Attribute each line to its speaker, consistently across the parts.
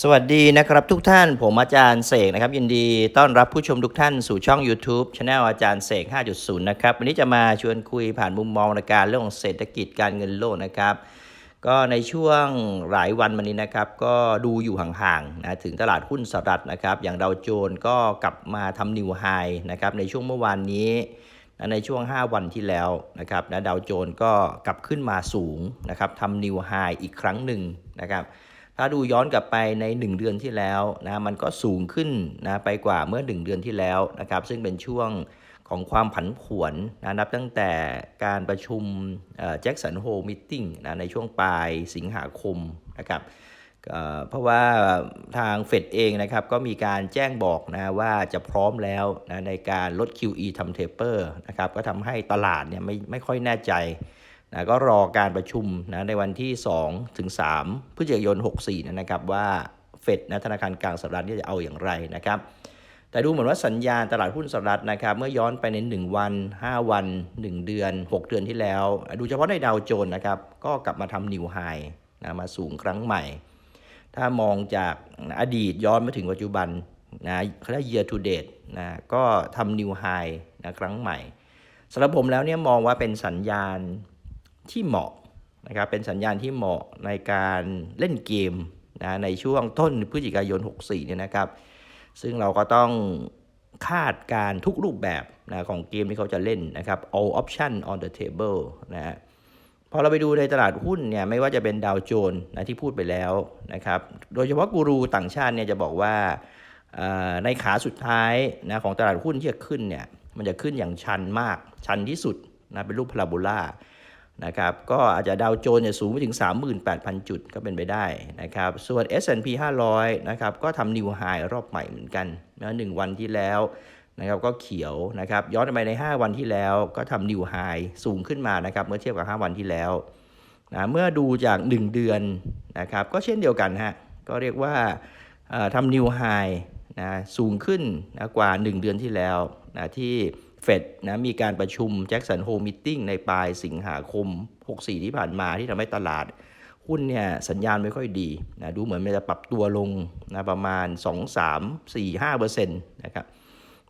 Speaker 1: สวัสดีนะครับทุกท่านผมอาจารย์เสกนะครับยินดีต้อนรับผู้ชมทุกท่านสู่ช่อง YouTube c h anel อาจารย์เสก 5.0 นะครับ วันนี้จะมาชวนคุยผ่านมุมมองในการเรื่องของเศรษฐกิจการเงินโลกนะครับ ก็ในช่วงหลายวันมานี้นะครับ ก็ดูอยู่ห่างๆนะถึงตลาดหุ้นสหรัฐนะครับ อย่างดาวโจนส์ก็กลับมาทำนิวไฮนะครับในช่วงเมื่อวานนี้นะในช่วง 5 วันที่แล้วนะครับนะดาวโจนส์ก็กลับขึ้นมาสูงนะครับทำนิวไฮอีกครั้งหนึ่งนะครับ ถ้าดูย้อนกลับไปใน 1 เดือนที่แล้วนะมันก็สูงขึ้นนะไปกว่าเมื่อ 1 เดือนที่แล้วนะครับซึ่งเป็นช่วงของความผันผวนนะนับตั้งแต่การประชุมแจ็คสันโฮมิทติ้งนะในช่วงปลายสิงหาคมนะครับเพราะว่าทางเฟดเองนะครับก็มีการแจ้งบอกนะว่าจะพร้อมแล้วนะในการลด QE ทำเทเปอร์นะครับก็ทำให้ตลาดเนี่ยไม่ไม่ค่อยแน่ใจ นะก็รอการประชุมนะในวันที่2ถึง3พฤศจิกายน 64นะครับว่าเฟดนะธนาคารกลางสหรัฐจะเอาอย่างไรนะครับแต่ดูเหมือนว่าสัญญาณตลาดหุ้นสหรัฐนะครับเมื่อย้อนไปใน 1 วัน 5 วัน 1 เดือน 6 เดือนที่แล้ว ดูเฉพาะในดาวโจนส์นะครับก็กลับมาทำนิวไฮนะมาสูงครั้งใหม่ ถ้ามองจากอดีตย้อนมาถึงปัจจุบันนะเขาเรียก year to date นะก็ทำนิวไฮนะครั้งใหม่สำหรับผมแล้วเนี่ยมองว่าเป็นสัญญาณ ที่เหมาะนะครับเป็นสัญญาณที่เหมาะในการเล่นเกมนะในช่วงต้นพฤศจิกายน 64เนี่ยนะครับ ซึ่งเราก็ต้องคาดการทุกรูปแบบนะของเกมที่เขาจะเล่นนะครับ all option on the table นะฮะพอเราไปดูในตลาดหุ้นเนี่ยไม่ว่าจะเป็นดาวโจนส์นะที่พูดไปแล้วนะครับ โดยเฉพาะกูรูต่างชาติเนี่ยจะบอกว่าในขาสุดท้ายนะของตลาดหุ้นที่จะขึ้นเนี่ยมันจะขึ้นอย่างชันมากชันที่สุดนะเป็นรูปพาราโบลา นะครับก็อาจจะดาวโจนส์สูงไปถึง 38,000 จุดก็เป็นไปได้นะครับส่วน S&P 500นะครับก็ทำนิวไฮรอบใหม่เหมือนกันนะหนึ่งวันที่แล้วนะครับก็เขียวนะครับย้อนไปใน 5 วันที่แล้วก็ทำนิวไฮสูงขึ้นมานะครับเมื่อเทียบกับ 5 วันที่แล้วนะเมื่อดูจาก 1 เดือนนะครับก็เช่นเดียวกันฮะก็เรียกว่าทำนิวไฮนะสูงขึ้นนะกว่า 1 เดือนที่แล้ว นะที่เฟดนะมีการประชุมแจ็คสันโฮมิทติ้งในปลายสิงหาคม 64 ที่ผ่านมาที่ทำให้ตลาด หุ้นเนี่ยสัญญาณไม่ค่อยดีนะดูเหมือนมันจะปรับตัวลงนะประมาณ 2 3 4 5เปอร์เซ็นต์นะครับ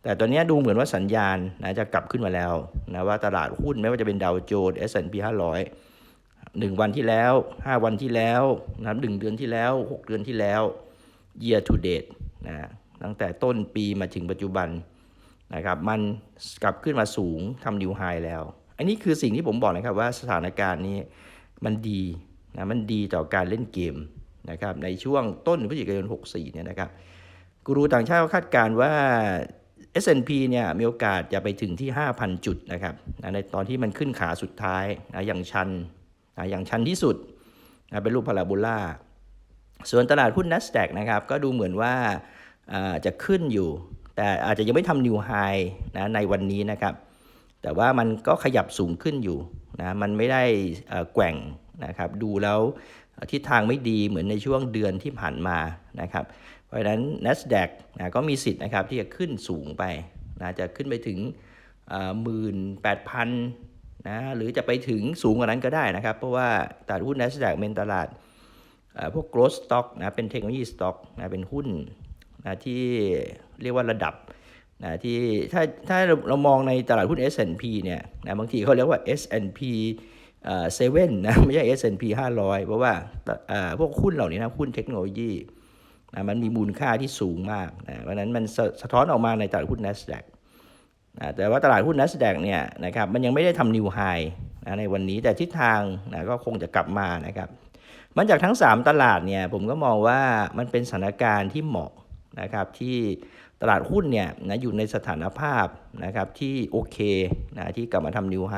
Speaker 1: แต่ตอนนี้ดูเหมือนว่าสัญญาณนะจะกลับขึ้นมาแล้วนะว่าตลาดหุ้นไม่ว่าจะเป็นดาวโจนส์ S&P 500 1 วันที่แล้ว 5 วันที่แล้วนะหนึ่งเดือนที่แล้ว 6 เดือนที่แล้ว year to date นะตั้งแต่ต้นปีมาถึงปัจจุบัน นะครับมันกลับขึ้นมาสูงทำนิวไฮแล้ว อันนี้คือสิ่งที่ผมบอกนะครับว่าสถานการณ์นี้มันดีนะมันดีต่อการเล่นเกมนะครับในช่วงต้นพฤศจิกายน 64 เนี่ยนะครับกูรูต่างชาติคาดการณ์ว่า S&P เนี่ยมีโอกาสจะไปถึงที่ 5,000 จุดนะครับนะในตอนที่มันขึ้นขาสุดท้ายนะอย่างชันนะอย่างชันที่สุดนะเป็นรูปพาราโบลาส่วนตลาดหุ้น NASDAQ นะครับก็ดูเหมือนว่าอ่าจะขึ้นอยู่ แต่อาจจะยังไม่ทำนิวไฮนะในวันนี้นะครับ แต่ว่ามันก็ขยับสูงขึ้นอยู่นะมันไม่ได้แกว่งนะครับดูแล้วทิศทางไม่ดีเหมือนในช่วงเดือนที่ผ่านมานะครับ เพราะฉะนั้น NASDAQ นะก็มีสิทธิ์นะครับที่จะขึ้นสูงไปนะจะขึ้นไปถึงหมื่นแปดพันนะหรือจะไปถึงสูงกว่านั้นก็ได้นะครับ เพราะว่าตลาดหุ้น NASDAQ เป็นตลาดพวก growth stock นะเป็นเทคโนโลยี stock นะเป็นหุ้น นะที่เรียกว่าระดับนะที่ถ้าถ้าเรามองในตลาดหุ้น S&P เนี่ยนะบางทีเขาเรียกว่า S&P เอ่อ7นะไม่ใช่ S&P 500 เพราะว่าเอ่อพวกหุ้นเหล่านี้นะหุ้นเทคโนโลยีนะมันมีมูลค่าที่สูงมากนะเพราะนั้นมันสะสะท้อนออกมาในตลาดหุ้น NASDAQ นะแต่ว่าตลาดหุ้น NASDAQ เนี่ยนะครับมันยังไม่ได้ทำนิวไฮนะในวันนี้แต่ทิศทางนะก็คงจะกลับมานะครับมันจากทั้ง 3 ตลาดเนี่ยผมก็มองว่ามันเป็นสถานการณ์ที่เหมาะ นะครับที่ตลาดหุ้นเนี่ยนะอยู่ในสถานภาพนะครับที่โอเคนะที่กลับมาทำนิวไฮ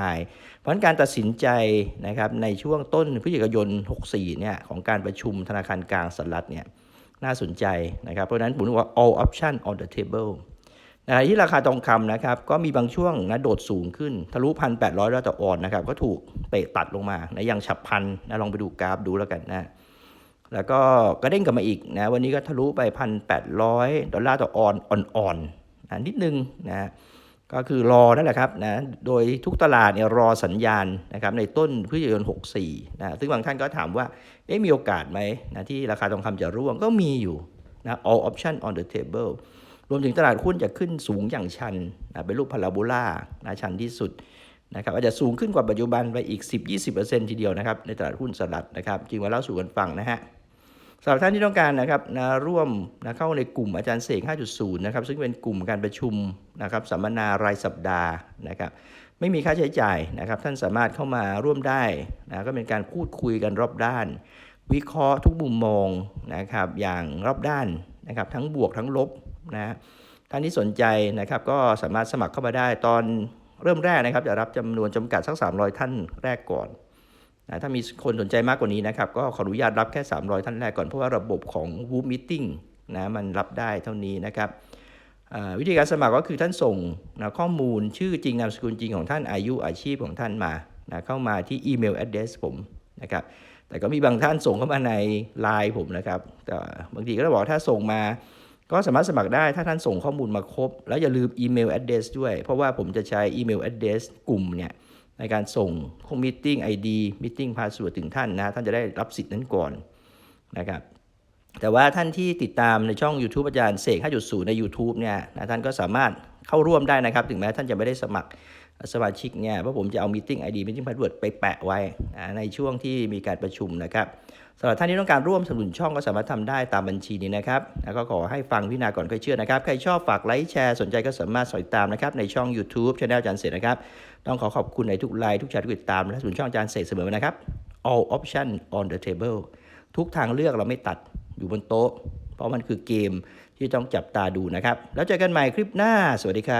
Speaker 1: เพราะฉะนั้นการตัดสินใจนะครับในช่วงต้นพฤศจิกายน 64 เนี่ยของการประชุมธนาคารกลางสหรัฐเนี่ยน่าสนใจนะครับ เพราะฉะนั้นผมว่า all option on the table นะที่ราคาทองคำนะครับก็มีบางช่วงนะโดดสูงขึ้น ทะลุพันแปดร้อยดอลลาร์ต่อออนนะครับก็ถูกเตะตัดลงมานะอย่างฉับพลันนะลองไปดูกราฟดูแล้วกันนะ แล้วก็กระเด้งกลับมาอีกนะวันนี้ก็ทะลุไปพันแปดร้อยดอลลาร์ต่อออนอ่อนๆนะนิดนึงนะก็คือรอนั่นแหละครับนะโดยทุกตลาดเนี่ยรอสัญญาณนะครับในต้นพฤศจิกายน 64นะซึ่งบางท่านก็ถามว่าเอ๊ะมีโอกาสไหมนะที่ราคาทองคำจะร่วงก็มีอยู่นะ all option on the table รวมถึงตลาดหุ้นจะขึ้นสูงอย่างชันนะเป็นรูปพาราโบลานะชันที่สุดนะครับอาจจะสูงขึ้นกว่าปัจจุบันไปอีก 10-20%ทีเดียวนะครับในตลาดหุ้นสหรัฐนะครับ จึงมาเล่าสู่กันฟังนะฮะ สำหรับท่านที่ต้องการนะครับนะร่วมนะเข้าในกลุ่มอาจารย์เสก 5.0 นะครับ ซึ่งเป็นกลุ่มการประชุมนะครับสัมมนารายสัปดาห์นะครับไม่มีค่าใช้จ่ายนะครับ ท่านสามารถเข้ามาร่วมได้นะก็เป็นการพูดคุยกันรอบด้าน วิเคราะห์ทุกมุมมองนะครับอย่างรอบด้านนะครับทั้งบวกทั้งลบนะท่านที่สนใจนะครับก็สามารถสมัครเข้ามาได้ตอนเริ่มแรกนะครับจะรับจำนวนจำกัดสัก 300 ท่านแรกก่อน นะถ้ามีคนสนใจมากกว่านี้นะครับ ก็ขออนุญาตรับแค่ 300 ท่านแรกก่อน เพราะว่าระบบของ Whoop Meeting นะมันรับได้เท่านี้นะครับวิธีการสมัครก็คือท่านส่งนะข้อมูลชื่อจริงนามสกุลจริงของท่านอายุอาชีพของท่านมานะเข้ามาที่อีเมล address ผมนะครับแต่ก็มีบางท่านส่งเข้ามาใน Line ผมนะครับแต่บางทีก็ต้องบอกถ้าส่งมาก็สามารถสมัครได้ถ้าท่านส่งข้อมูลมาครบ แล้วอย่าลืมอีเมล address ด้วย เพราะว่าผมจะใช้อีเมล address กลุ่มเนี่ย ในการส่งพวก meeting ID meeting password ถึงท่านนะท่านจะได้รับสิทธิ์นั้นก่อนนะครับแต่ว่าท่านที่ติดตามในช่อง YouTube อาจารย์เสก 5.0 ใน YouTube เนี่ยนะท่านก็สามารถเข้าร่วมได้นะครับ ถึงแม้ท่านจะไม่ได้สมัครสมาชิกเนี่ยเพราะผมจะเอา meeting ID meeting password ไปแปะไว้ในช่วงที่มีการประชุมนะครับสำหรับท่านที่ต้องการร่วมสนับสนุนช่องก็สามารถทำได้ตามบัญชีนี้นะครับ แล้วก็ขอให้ฟังพิจารณาก่อนค่อยเชื่อนะครับ ใครชอบฝากไลค์แชร์สนใจก็สามารถสอยตามนะครับในช่อง YouTube Channel อาจารย์เสกนะครับ ต้องขอขอบคุณในทุกไลน์ทุกแชร์ทุกติดตามและสุนช่องอาจารย์เสกเสมอนะครับ all option on the table ทุกทางเลือกเราไม่ตัดอยู่บนโต๊ะ เพราะมันคือเกมที่ต้องจับตาดูนะครับ แล้วเจอกันใหม่คลิปหน้า สวัสดีครับ